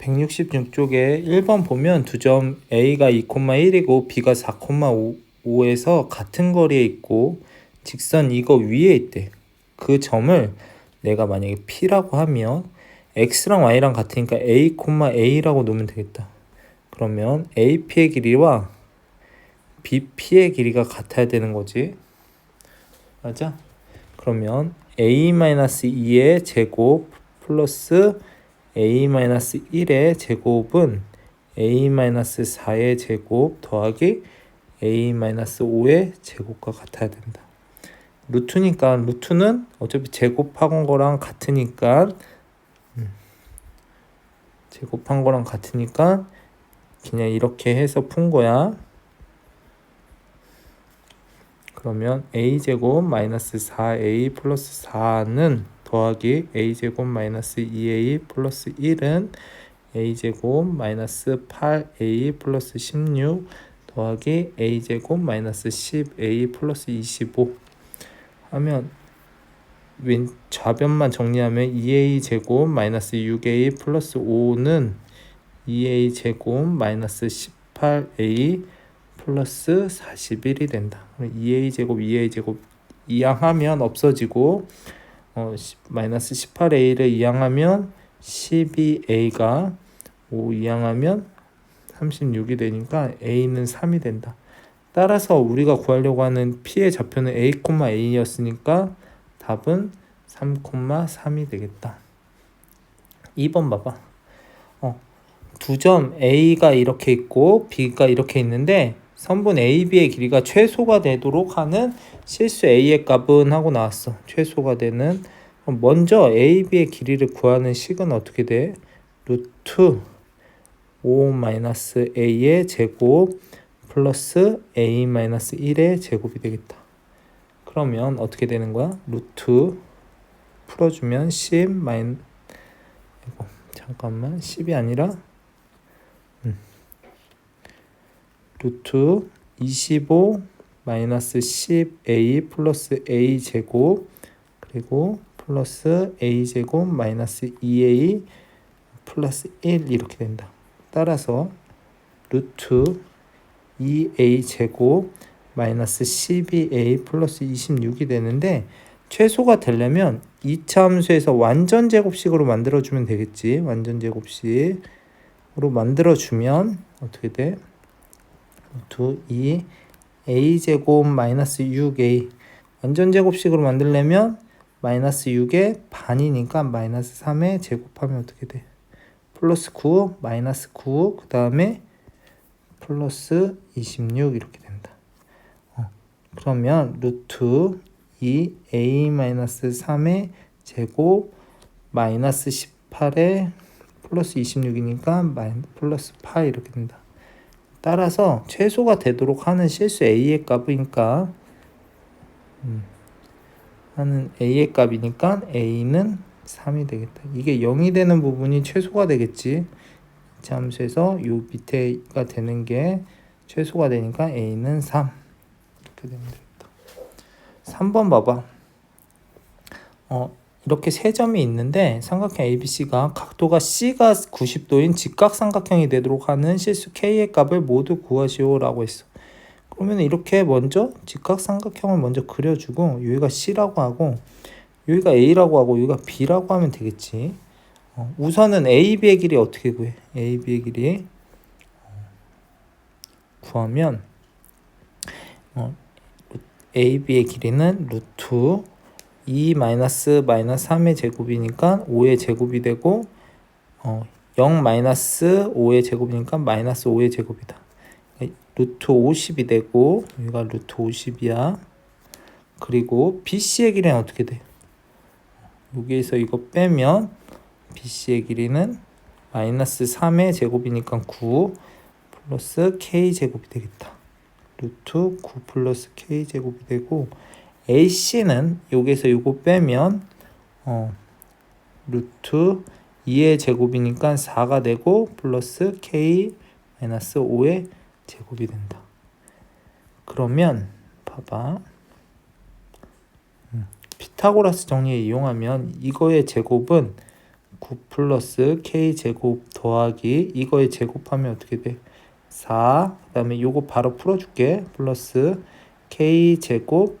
166쪽에 1번 보면 두 점 A가 2,1이고 B가 4,5에서 같은 거리에 있고 직선 이거 위에 있대. 그 점을 내가 만약에 P라고 하면 X랑 Y랑 같으니까 A, A라고 놓으면 되겠다. 그러면 AP의 길이와 BP의 길이가 같아야 되는 거지. 맞아? 그러면 A-2의 제곱 플러스 A-1의 제곱은 A-4의 제곱 더하기 A-5의 제곱과 같아야 된다. 루트니까 루트는 어차피 제곱한 거랑 같으니까 음, 제곱한 거랑 같으니까 그냥 이렇게 해서 푼 거야. 그러면 a제곱 마이너스 4a 플러스 4는 더하기 a제곱 마이너스 2a 플러스 1은 a제곱 마이너스 8a 플러스 16 더하기 a제곱 마이너스 10a 플러스 25 하면 왼 좌변만 정리하면 2a 제곱 마이너스 6a 플러스 5는 2a 제곱 마이너스 18a 플러스 41이 된다. 2a 제곱 2a 제곱 이항하면 없어지고 어, 마이너스 18a를 이항하면 12a가 5 이항하면 36이 되니까 a는 3이 된다. 따라서 우리가 구하려고 하는 p의 좌표는 a, a였으니까 답은 3,3이 되겠다. 2번 봐봐. 어, 두 점 a가 이렇게 있고 b가 이렇게 있는데 선분 AB의 길이가 최소가 되도록 하는 실수 A의 값은 하고 나왔어. 최소가 되는 먼저 AB의 길이를 구하는 식은 어떻게 돼? 루트 5-A의 제곱 플러스 A-1의 제곱이 되겠다. 그러면 어떻게 되는 거야? 루트 풀어주면 10 마이 잠깐만 10이 아니라 루트 25 마이너스 10a 플러스 a 제곱 그리고 플러스 a 제곱 마이너스 2a 플러스 1 이렇게 된다. 따라서 루트 2a 제곱 마이너스 12a 플러스 26이 되는데 최소가 되려면 이차 함수에서 완전 제곱식으로 만들어주면 되겠지. 완전 제곱식으로 만들어주면 어떻게 돼? 루트 2 a 제곱 마이너스 6a 완전 제곱식으로 만들려면 마이너스 6의 반이니까 마이너스 3에 제곱하면 어떻게 돼? 플러스 9 마이너스 9 그 다음에 플러스 26 이렇게 된다. 어, 그러면 루트 2 a 마이너스 3의 제곱 마이너스 18에 플러스 26이니까 마이너스 플러스 8 이렇게 된다. 따라서 최소가 되도록 하는 실수 a의 값이니까 음, 하는 a의 값이니까 a는 3이 되겠다. 이게 0이 되는 부분이 최소가 되겠지. 함수에서 요 밑에가 되는 게 최소가 되니까 a는 3 이렇게 되면 되겠다. 3번 봐봐. 어, 이렇게 세 점이 있는데 삼각형 ABC가 각도가 C가 90도인 직각삼각형이 되도록 하는 실수 K의 값을 모두 구하시오라고 했어. 그러면 이렇게 먼저 직각삼각형을 먼저 그려주고 여기가 C라고 하고 여기가 A라고 하고 여기가 B라고 하면 되겠지. 어, 우선은 AB의 길이 어떻게 구해? AB의 길이 어, 구하면 어, AB의 길이는 루트 2 마이너스 마이너스 3의 제곱이니까 5의 제곱이 되고 어, 0 마이너스 5의 제곱이니까 마이너스 5의 제곱이다. 루트 50이 되고 여기가 루트 50이야. 그리고 BC의 길이는 어떻게 돼? 여기에서 이거 빼면 BC의 길이는 마이너스 3의 제곱이니까 9 플러스 K 제곱이 되겠다. 루트 9 플러스 K 제곱이 되고 AC는 여기서 이거 빼면 어, 루트 2의 제곱이니까 4가 되고 플러스 K 마이너스 5의 제곱이 된다. 그러면 봐봐. 음, 피타고라스 정리에 이용하면 이거의 제곱은 9 플러스 k 제곱 더하기 이거에 제곱하면 어떻게 돼? 4. 그다음에 요거 바로 풀어 줄게. 플러스 k 제곱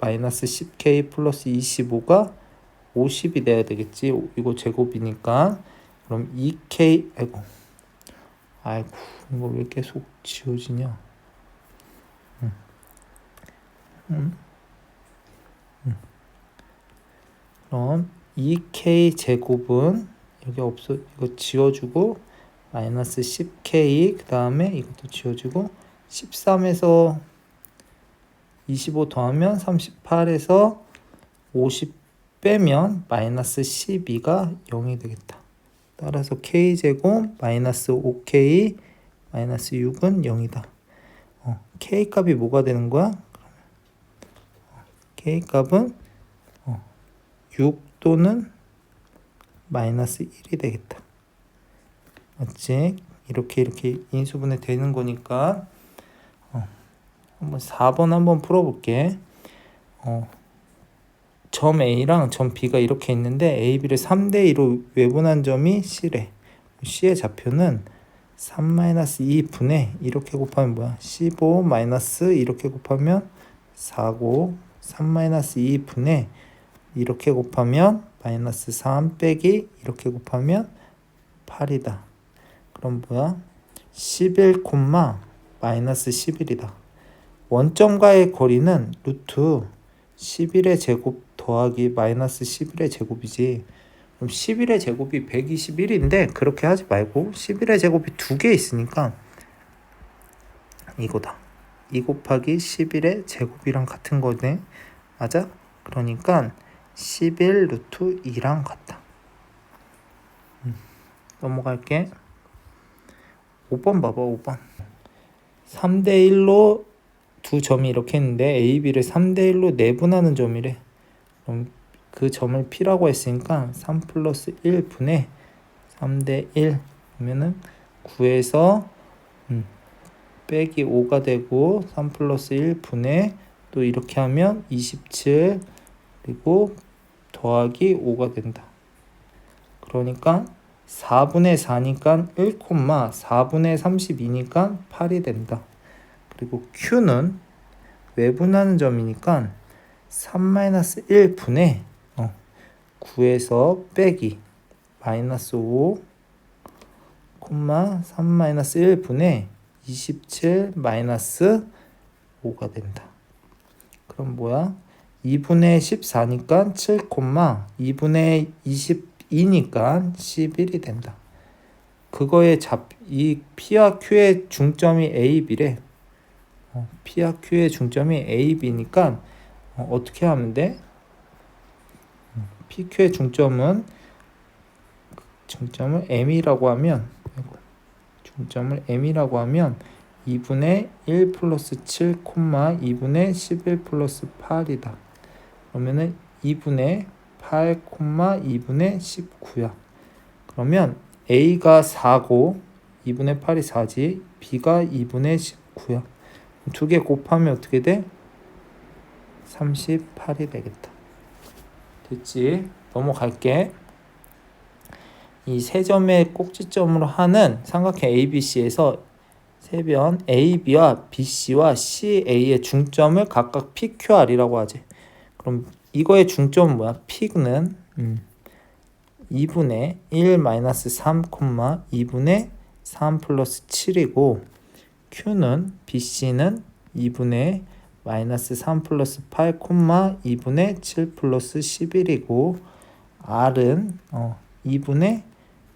마- 마이너스 10k 플러스 25가 50이 돼야 되겠지. 오- 이거 제곱이니까. 그럼 2k 아이고. 아이고. 이거 왜 계속 지워지냐? 음. 음. 음. 그럼 2k 제곱은 여기 없어 이거 지워주고 마이너스 10k 그 다음에 이것도 지워주고 13에서 25 더하면 38에서 50 빼면 마이너스 12가 0이 되겠다. 따라서 k 제곱 마이너스 5k 마이너스 6은 0이다. 어, k 값이 뭐가 되는 거야? 어, k 값은 어, 6 또는 마이너스 1이 되겠다. 맞지? 이렇게 이렇게 인수분해 되는 거니까 어, 한번 4번 한번 풀어볼게. 어, 점 A랑 점 B가 이렇게 있는데 A, B를 3대 2로 외분한 점이 C래. C의 좌표는 3-2 분의 이렇게 곱하면 뭐야? 15 마이너스 이렇게 곱하면 4고 3-2 분의 이렇게 곱하면 마이너스 3 빼기 이렇게 곱하면 8이다. 그럼 뭐야? 11 콤마 마이너스 11이다. 원점과의 거리는 루트 11의 제곱 더하기 마이너스 11의 제곱이지. 그럼 11의 제곱이 121인데 그렇게 하지 말고 11의 제곱이 두 개 있으니까 이거다. 2 곱하기 11의 제곱이랑 같은 거네. 맞아? 그러니까 11 루트 2랑 같다. 음, 넘어갈게. 5번 봐봐 5번 3대 1로 두 점이 이렇게 있는데 A, B를 3대 1로 내분하는 점이래 그럼 그 점을 P라고 했으니까 3 플러스 1분의 3대 1 그러면은 9에서 음, 빼기 5가 되고 3 플러스 1분의 또 이렇게 하면 27 그리고 더하기 5가 된다 그러니까 4분의 4니까 1, 4분의 32니까 8이 된다. 그리고 Q는 외분하는 점이니까 3-1분의 어, 9에서 빼기 마이너스 5, 3-1분의 27 마이너스 5가 된다. 그럼 뭐야? 2분의 14니까 7, 2분의 22니까 11이 된다. 그거의 잡, 이 P와 Q의 중점이 A, B래. 어, P와 Q의 중점이 A, B니까 어, 어떻게 하면 돼? 음, P, Q의 중점은 중점을 M이라고 하면 중점을 M이라고 하면 2분의 1 플러스 7, 2분의 11 플러스 8이다. 그러면은 2분의 8, 2분의 19야. 그러면 A가 4고 2분의 8이 4지 B가 2분의 19야. 두 개 곱하면 어떻게 돼? 38이 되겠다. 됐지? 넘어갈게. 이 세 점의 꼭지점으로 하는 삼각형 ABC에서 세변 AB와 BC와 CA의 중점을 각각 PQR이라고 하지. 그럼 이거의 중점은 뭐야? P는 음, 2분의 1 마이너스 3, 2분의 3 플러스 7이고 Q는 BC는 2분의 마이너스 3 플러스 8, 2분의 7 플러스 11이고 R은 어, 2분의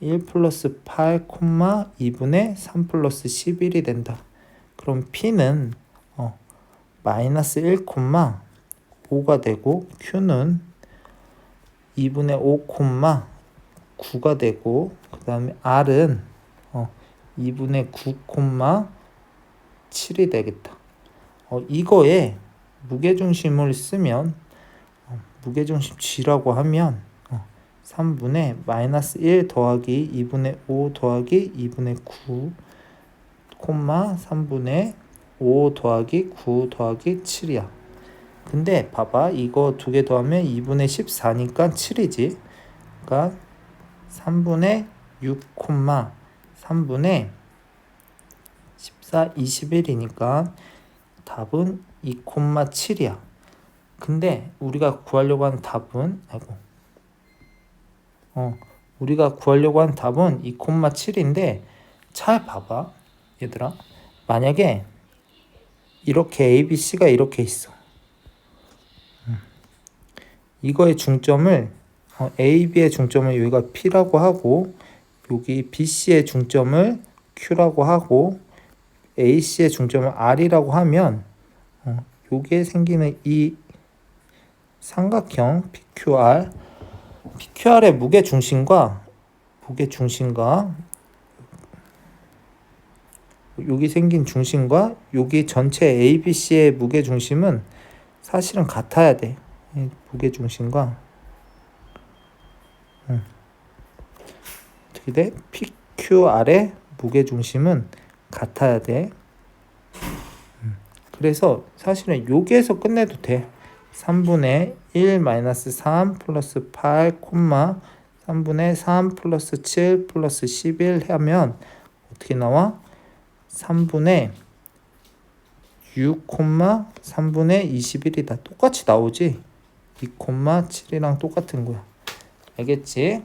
1 플러스 8, 2분의 3 플러스 11이 된다. 그럼 P는 어, 마이너스 1, 5가 되고 Q는 2분의 5, 9가 되고 그 다음에 R은 어, 2분의 9, 7이 되겠다. 어, 이거에 무게중심을 쓰면 어, 무게중심 G라고 하면 어, 3분의 마이너스 1 더하기 2분의 5 더하기 2분의 9 콤마 3분의 5 더하기 9 더하기 7이야. 근데 봐봐 이거 두 개 더하면 2분의 14니까 7이지. 그러니까 3분의 6, 3분의 14, 21이니까 답은 2, 7이야. 근데 우리가 구하려고 하는 답은 아이고 어 우리가 구하려고 하는 답은 2, 7인데 잘 봐봐 얘들아 만약에 이렇게 A, B, C가 이렇게 있어 음. 이거의 중점을 어, A, B의 중점을 여기가 P라고 하고 여기 B, C의 중점을 Q라고 하고 A, C의 중점을 R이라고 하면 어, 요게 생기는 이 삼각형 PQR PQR의 무게 중심과 무게 중심과 여기 생긴 중심과 여기 전체 ABC의 무게 중심은 사실은 같아야 돼. 이 무게 중심과 음. 어떻게 돼? PQR의 무게 중심은 같아야 돼. 음. 그래서 사실은 여기에서 끝내도 돼. 3분의 1 마이너스 3 플러스 8 콤마 3분의 3 플러스 7 플러스 11 하면 어떻게 나와? 3분의 6 콤마 3분의 21이다. 똑같이 나오지? 2 콤마 7이랑 똑같은 거야. 알겠지?